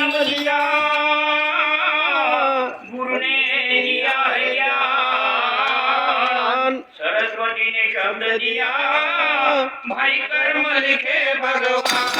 जन्म दिया गुरु सरस्वती ने शब्द दिया भाई कर्म लिखे भगवान।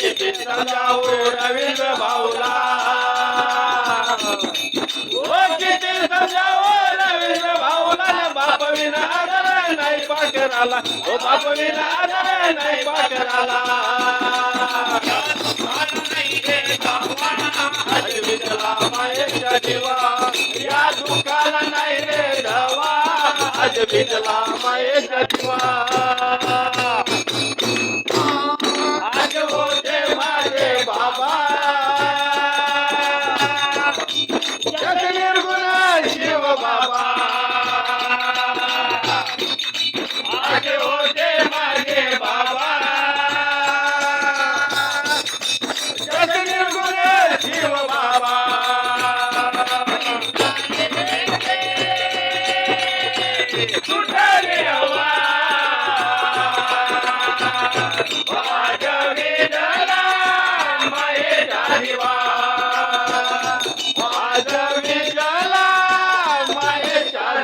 कृष्ण जाऊ रवींद्र भाऊला कृष्ण जाऊ रवींद्र भाऊला बाप विना नाही ओ बाप विना आदर नाही पाकराला जीवा या दुकाला रे धवा आज बिजला माय जीवा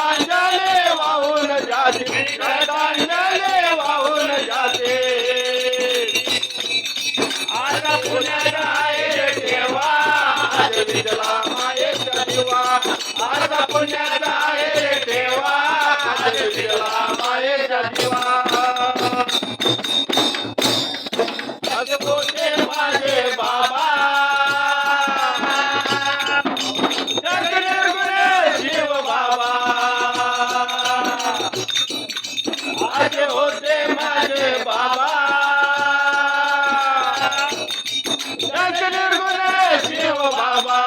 श्रद्धांजली वाहून जाते वाहून जाते. आता पुण्याचा आहे आज विजला আজ হতে মারে বাবা। জয় বাবা।